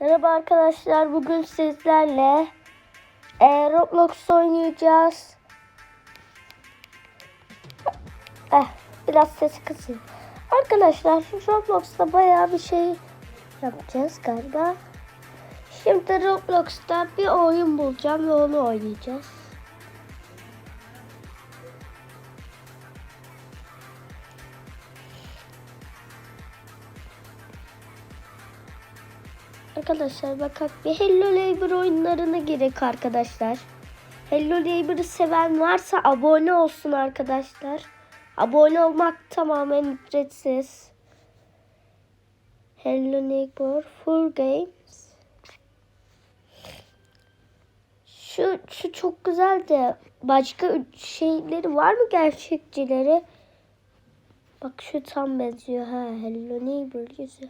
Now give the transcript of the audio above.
Merhaba arkadaşlar. Bugün sizlerle e, Roblox oynayacağız. Eh, biraz sesi kısayım. Arkadaşlar Roblox'ta bayağı bir şey yapacağız galiba. Şimdi Roblox'ta bir oyun bulacağım ve onu oynayacağız. Arkadaşlar bakın bir Hello Neighbor oyunlarına girek arkadaşlar. Hello Neighbor'ı seven varsa abone olsun arkadaşlar. Abone olmak tamamen ücretsiz. Hello Neighbor Full Games. Şu, şu çok güzel de başka şeyleri var mı gerçekçileri? Bak şu tam benziyor ha Hello Neighbor güzel.